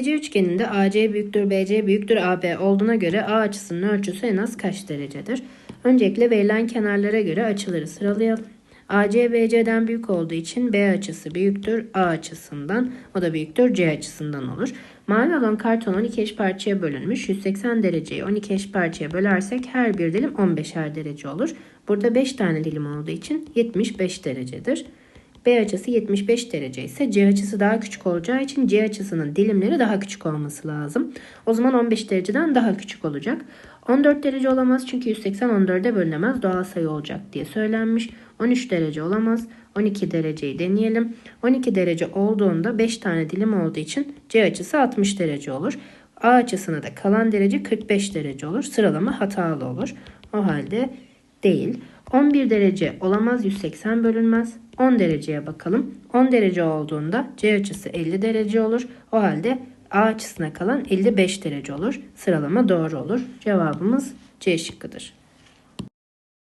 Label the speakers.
Speaker 1: ABC üçgeninde AC büyüktür BC büyüktür AB olduğuna göre A açısının ölçüsü en az kaç derecedir? Öncelikle verilen kenarlara göre açıları sıralayalım. AC BC'den büyük olduğu için B açısı büyüktür A açısından. O da büyüktür C açısından olur. Mavi olan karton 12 eş parçaya bölünmüş. 180 dereceyi 12 eş parçaya bölersek her bir dilim 15'er derece olur. Burada 5 tane dilim olduğu için 75 derecedir. B açısı 75 derece ise C açısı daha küçük olacağı için C açısının dilimleri daha küçük olması lazım. O zaman 15 dereceden daha küçük olacak. 14 derece olamaz çünkü 180 14'e bölünemez doğal sayı olacak diye söylenmiş. 13 derece olamaz. 12 dereceyi deneyelim. 12 derece olduğunda 5 tane dilim olduğu için C açısı 60 derece olur. A açısına da kalan derece 45 derece olur. Sıralama hatalı olur. O halde değil. 11 derece olamaz 180 bölünmez. 10 dereceye bakalım. 10 derece olduğunda C açısı 50 derece olur. O halde A açısına kalan 55 derece olur. Sıralama doğru olur. Cevabımız C şıkkıdır.